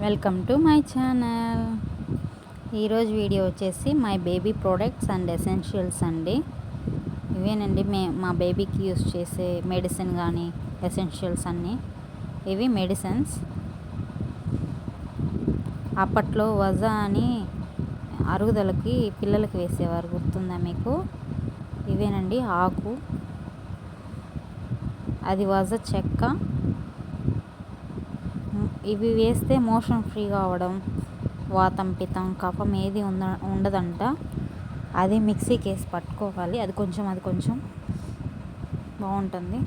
Welcome to my channel. ఈరోజు video వచ్చేసి my baby products and essentials అండి. ఇవేనండి మే మా బేబీకి యూస్ చేసే మెడిసిన్ కానీ ఎసెన్షియల్స్ అన్నీ. ఇవి మెడిసిన్స్. అప్పట్లో వజా అని అరుగుదలకి పిల్లలకి వేసేవారు గుర్తుందా మీకు? ఇవేనండి ఆకు. అది వజ చెక్క. ఇవి వేస్తే మోషన్ ఫ్రీగా కావడం వాతం పితం కఫం ఏది ఉంద ఉండదంట. అది మిక్సీకి వేసి పట్టుకోవాలి. అది కొంచెం అది కొంచెం బాగుంటుంది.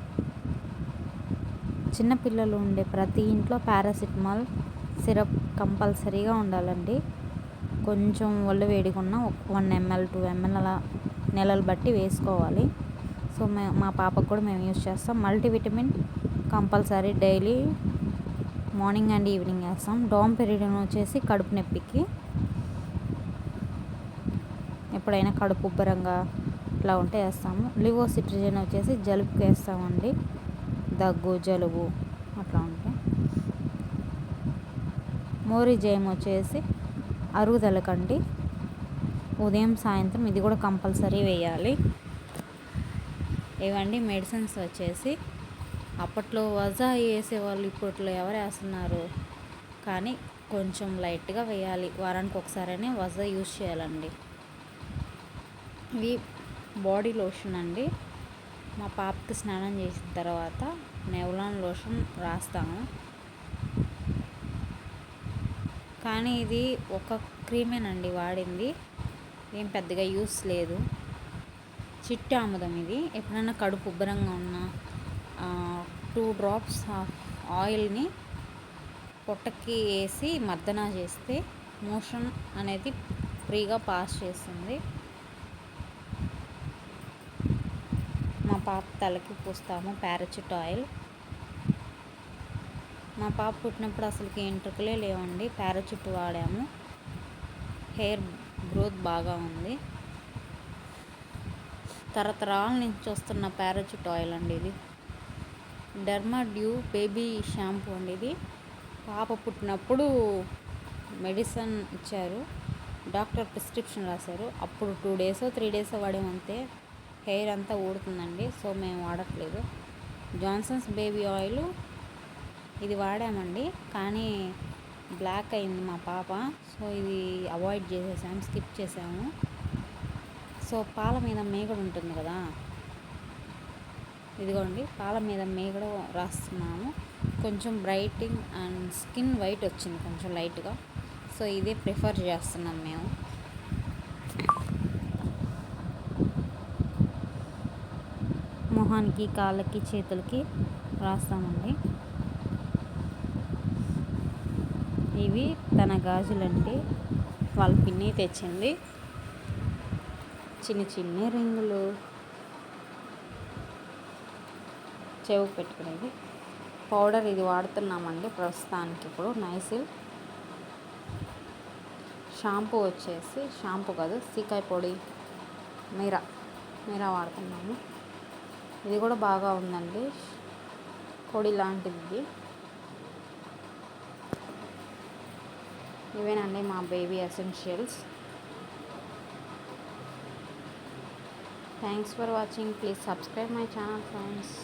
చిన్నపిల్లలు ఉండే ప్రతి ఇంట్లో పారాసిటమాల్ సిరప్ కంపల్సరీగా ఉండాలండి. కొంచెం ఒళ్ళు వేడికున్న వన్ ఎంఎల్ టూ ఎంఎల్ అలా నెలలు బట్టి వేసుకోవాలి. సో మే మా పాపకు కూడా మేము యూజ్ చేస్తాం. Multivitamin compulsory daily morning and evening వేస్తాం. డోమ్ పెరిడిన్ వచ్చేసి కడుపు నొప్పికి. ఎప్పుడైనా కడుపు ఉబ్బరంగా ఇట్లా ఉంటే వేస్తాము. లివోసిట్రిజన్ వచ్చేసి జలుబుకి వేస్తామండి. దగ్గు జలుబు అట్లా ఉంటే. మోరిజైమ్ వచ్చేసి అరుగుదలకండి. ఉదయం సాయంత్రం ఇది కూడా కంపల్సరీ వేయాలి. ఇవండి మెడిసిన్స్ వచ్చేసి అప్పట్లో వజా వేసేవాళ్ళు ఇప్పట్లో ఎవరు వేస్తున్నారు? కానీ కొంచెం లైట్గా వేయాలి. వారానికి ఒకసారైనా వజా యూజ్ చేయాలండి. ఇది బాడీ లోషన్ అండి. మా పాపకి స్నానం చేసిన తర్వాత నెవలాన్ లోషన్ రాస్తాము. కానీ ఇది ఒక క్రీమేనండి వాడింది. ఏం పెద్దగా యూస్ లేదు. చిట్టి ఆముదం ఇది. ఎప్పుడైనా కడుపు ఉబ్బరంగా ఉన్నా టూ డ్రాప్స్ ఆఫ్ ఆయిల్ని పొట్టకి వేసి మర్దన చేస్తే మోషన్ అనేది ఫ్రీగా పాస్ చేస్తుంది. మా పాప తలకి పూస్తాము ప్యారచూట్ ఆయిల్ మా పాప పుట్టినప్పుడు అసలుకి ఎంట్రుకలే లేవండి ప్యారచూట్ వాడాము. హెయిర్ గ్రోత్ బాగా ఉంది. తరతరాల నుంచి వస్తున్న ప్యారచూట్ ఆయిల్ అండి ఇది. డర్మా డ్యూ బేబీ షాంపూ అండి ఇది. పాప పుట్టినప్పుడు మెడిసిన్ ఇచ్చారు. డాక్టర్ ప్రిస్క్రిప్షన్ రాశారు. అప్పుడు టూ డేస్ త్రీ డేస్ వాడేమంతే హెయిర్ అంతా ఊడుతుందండి. సో మేము వాడట్లేదు. జాన్సన్స్ బేబీ ఆయిల్ ఇది వాడామండి. కానీ బ్లాక్ అయింది మా పాప. సో ఇది అవాయిడ్ చేసేసాము స్కిప్ చేసాము. సో పాల మీద మేగడ ఉంటుంది కదా. ఇదిగోండి పాల మీద మేగడ రాస్తున్నాము. కొంచెం బ్రైటింగ్ అండ్ స్కిన్ వైట్ వచ్చింది కొంచెం లైట్గా సో ఇదే ప్రిఫర్ చేస్తున్నాం మేము. మొహానికి కాళ్ళకి చేతులకి రాస్తామండి. ఇవి తన గాజులంటే వాళ్ళ పిన్ని తెచ్చింది. చిన్న చిన్న రింగులు. చెవు పెట్టుకునేది. పౌడర్ ఇది వాడుతున్నామండి ప్రస్తుతానికి ఇప్పుడు. నైసిల్. షాంపూ వచ్చేసి షాంపూ కాదు సీకాయ పొడి మీరా మీరా వాడుతున్నాము. ఇది కూడా బాగా ఉందండి. పొడి లాంటిది. ఇవేనండి మా baby essentials. Thanks for watching. Please subscribe my channel friends.